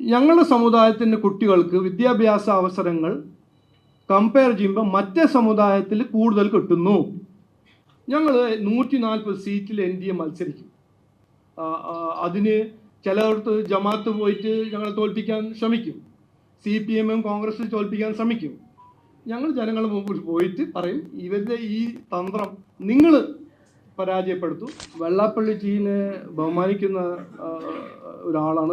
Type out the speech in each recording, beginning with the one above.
ഞങ്ങളുടെ സമുദായത്തിന്റെ കുട്ടികൾക്ക് വിദ്യാഭ്യാസ അവസരങ്ങൾ കമ്പയർ ചെയ്യുമ്പോൾ മറ്റേ സമുദായത്തിൽ കൂടുതൽ കിട്ടുന്നു. ഞങ്ങൾ നൂറ്റി നാൽപ്പത് സീറ്റിൽ എൻ ഡി എ മത്സരിക്കും. അതിന് ചിലയിടത്ത് ജമാത്ത് പോയിട്ട് ഞങ്ങളെ തോൽപ്പിക്കാൻ ശ്രമിക്കും. സി പി എമ്മും കോൺഗ്രസ് തോൽപ്പിക്കാൻ ശ്രമിക്കും. ഞങ്ങൾ ജനങ്ങളുടെ മുമ്പിൽ പോയിട്ട് പറയും ഇവരുടെ ഈ തന്ത്രം നിങ്ങൾ പരാജയപ്പെടുത്തു. വെള്ളാപ്പള്ളി ചീനെ ബഹുമാനിക്കുന്ന ഒരാളാണ്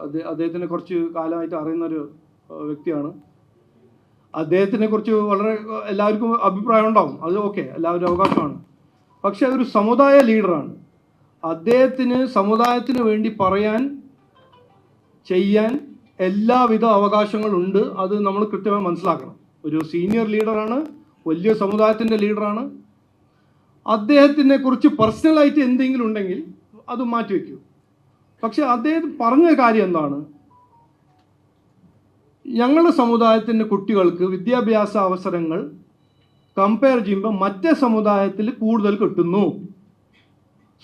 അദ്ദേഹ- അദ്ദേഹത്തിനെ കുറച്ച് കാലമായിട്ട് അറിയുന്ന ഒരു വ്യക്തിയാണ്. അദ്ദേഹത്തിനെ കുറിച്ച് വളരെ എല്ലാവർക്കും അഭിപ്രായം ഉണ്ടാവും. അത് ഓക്കെ എല്ലാവരും അവകാശമാണ്. പക്ഷെ അതൊരു സമുദായ ലീഡറാണ്. അദ്ദേഹത്തിന് സമുദായത്തിന് വേണ്ടി പറയാൻ ചെയ്യാൻ എല്ലാവിധ അവകാശങ്ങളുണ്ട്. അത് നമ്മൾ കൃത്യമായി മനസ്സിലാക്കണം. ഒരു സീനിയർ ലീഡറാണ് വലിയ സമുദായത്തിന്റെ ലീഡറാണ് അദ്ദേഹത്തിനെ കുറിച്ച് പേഴ്സണലായിട്ട് എന്തെങ്കിലും ഉണ്ടെങ്കിൽ അത് മാറ്റിവെക്കൂ. പക്ഷെ അദ്ദേഹം പറഞ്ഞ കാര്യം എന്താണ്? ഞങ്ങളുടെ സമുദായത്തിന്റെ കുട്ടികൾക്ക് വിദ്യാഭ്യാസ അവസരങ്ങൾ കമ്പയർ ചെയ്യുമ്പോൾ മറ്റേ സമുദായത്തിൽ കൂടുതൽ കിട്ടുന്നു.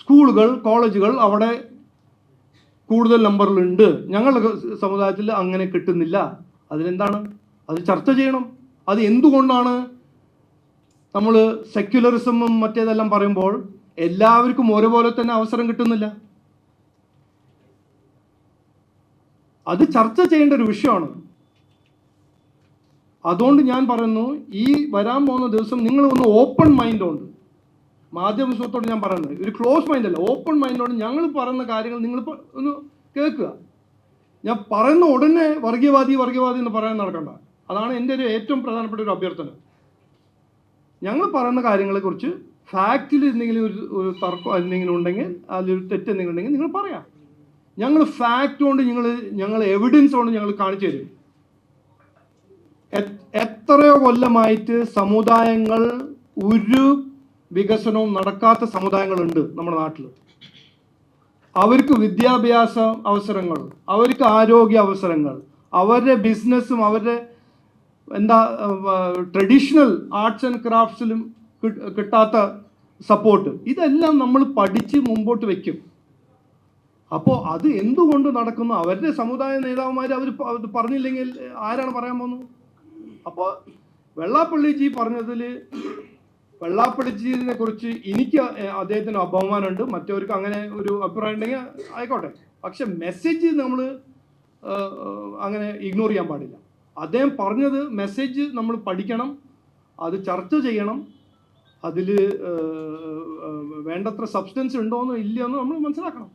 സ്കൂളുകൾ കോളേജുകൾ അവിടെ കൂടുതൽ നമ്പറിലുണ്ട്. ഞങ്ങളുടെ സമുദായത്തിൽ അങ്ങനെ കിട്ടുന്നില്ല. അതിലെന്താണ് അത് ചർച്ച ചെയ്യണം. അത് എന്തുകൊണ്ടാണ്? നമ്മൾ സെക്യുലറിസമും മറ്റേതെല്ലാം പറയുമ്പോൾ എല്ലാവർക്കും ഒരുപോലെ തന്നെ അവസരം കിട്ടുന്നില്ല. അത് ചർച്ച ചെയ്യേണ്ട ഒരു വിഷയമാണ്. അതുകൊണ്ട് ഞാൻ പറയുന്നു ഈ വരാൻ പോകുന്ന ദിവസം നിങ്ങൾ ഒന്ന് ഓപ്പൺ മൈൻഡുണ്ട് മാധ്യമ സുഹൃത്തോട് ഞാൻ പറയുന്നത് ഒരു ക്ലോസ് മൈൻഡ് അല്ല ഓപ്പൺ മൈൻഡോട് ഞങ്ങൾ പറയുന്ന കാര്യങ്ങൾ നിങ്ങൾ ഒന്ന് കേൾക്കുക. ഞാൻ പറയുന്ന ഉടനെ വർഗീയവാദി വർഗീയവാദി എന്ന് പറയാൻ നടക്കണ്ട. അതാണ് എന്റെ ഒരു ഏറ്റവും പ്രധാനപ്പെട്ട ഒരു അഭ്യർത്ഥന. ഞങ്ങൾ പറയുന്ന കാര്യങ്ങളെക്കുറിച്ച് ഫാക്റ്റിൽ എന്തെങ്കിലും ഒരു ഒരു തർക്കം എന്തെങ്കിലും ഉണ്ടെങ്കിൽ അതിലൊരു തെറ്റ് എന്തെങ്കിലും ഉണ്ടെങ്കിൽ നിങ്ങൾ പറയാം. ഞങ്ങൾ ഫാക്റ്റ് കൊണ്ട് നിങ്ങൾ ഞങ്ങൾ എവിഡൻസ് കൊണ്ട് ഞങ്ങൾ കാണിച്ചു തരും. എത്രയോ കൊല്ലമായിട്ട് സമുദായങ്ങൾ ഒരു വികസനവും നടക്കാത്ത സമുദായങ്ങളുണ്ട് നമ്മുടെ നാട്ടിൽ അവർക്ക് വിദ്യാഭ്യാസ അവസരങ്ങൾ അവർക്ക് ആരോഗ്യ അവസരങ്ങൾ അവരുടെ ബിസിനസ്സും അവരുടെ എന്താ ട്രഡീഷണൽ ആർട്സ് ആൻഡ് ക്രാഫ്റ്റ്സിലും കിട്ടാത്ത സപ്പോർട്ട് ഇതെല്ലാം നമ്മൾ പഠിച്ച് മുമ്പോട്ട് വെക്കും. അപ്പോൾ അത് എന്തുകൊണ്ട് നടക്കുന്നു? അവരുടെ സമുദായ നേതാവുമാർ അവർ പറഞ്ഞില്ലെങ്കിൽ ആരാണ് പറയാൻ പോകുന്നത്? അപ്പോൾ വെള്ളാപ്പള്ളിജി പറഞ്ഞതിൽ വെള്ളാപ്പള്ളിജിനെ കുറിച്ച് എനിക്ക് അദ്ദേഹത്തിന് അപമാനമുണ്ട്. മറ്റവർക്ക് അങ്ങനെ ഒരു അഭിപ്രായം ഉണ്ടെങ്കിൽ ആയിക്കോട്ടെ. പക്ഷെ മെസ്സേജ് നമ്മൾ അങ്ങനെ ഇഗ്നോർ ചെയ്യാൻ പാടില്ല. അദ്ദേഹം പറഞ്ഞത് മെസ്സേജ് നമ്മൾ പഠിക്കണം അത് ചർച്ച ചെയ്യണം അതിൽ വേണ്ടത്ര സബ്സ്റ്റൻസ് ഉണ്ടോ ഇല്ലയോ എന്ന് നമ്മൾ മനസ്സിലാക്കണം.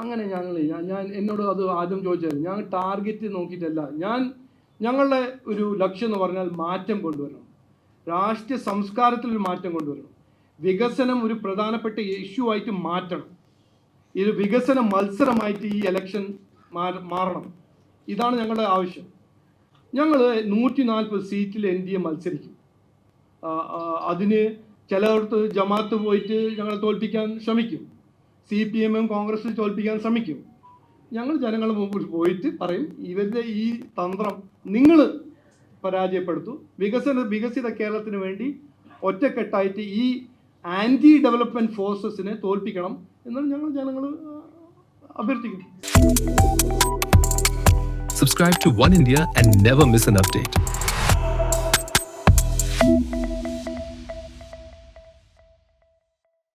അങ്ങനെ ഞങ്ങൾ ഞാൻ ഞാൻ എന്നോട് അത് ആദ്യം ചോദിച്ചത് ഞാൻ ടാർഗറ്റ് നോക്കിയിട്ടല്ല. ഞാൻ ഞങ്ങളുടെ ഒരു ലക്ഷ്യം എന്ന് പറഞ്ഞാൽ മാറ്റം കൊണ്ടുവരണം. രാഷ്ട്രീയ സംസ്കാരത്തിൽ ഒരു മാറ്റം കൊണ്ടുവരണം. വികസനം ഒരു പ്രധാനപ്പെട്ട ഇഷ്യൂ ആയിട്ട് മാറ്റണം. ഇത് വികസന മത്സരമായിട്ട് ഈ ഇലക്ഷൻ മാറണം. ഇതാണ് ഞങ്ങളുടെ ആവശ്യം. ഞങ്ങൾ നൂറ്റി നാൽപ്പത് സീറ്റിൽ എൻ ഡി എ മത്സരിക്കും. അതിന് ചിലയിടത്ത് ജമാത്ത് പോയിട്ട് ഞങ്ങളെ തോൽപ്പിക്കാൻ ശ്രമിക്കും. സി പി എമ്മും കോൺഗ്രസ് തോൽപ്പിക്കാൻ ശ്രമിക്കും. ഞങ്ങൾ ജനങ്ങളുടെ മുമ്പിൽ പോയിട്ട് പറയും ഇവരുടെ ഈ തന്ത്രം നിങ്ങൾ പരാജയപ്പെടുത്തു. വികസന വികസിത കേരളത്തിന് വേണ്ടി ഒറ്റക്കെട്ടായിട്ട് ഈ ആന്റി ഡെവലപ്മെന്റ് ഫോഴ്സസിനെ തോൽപ്പിക്കണം എന്നാണ് ഞങ്ങൾ ജനങ്ങൾ അഭ്യർത്ഥിക്കും Subscribe to One India and never miss an update.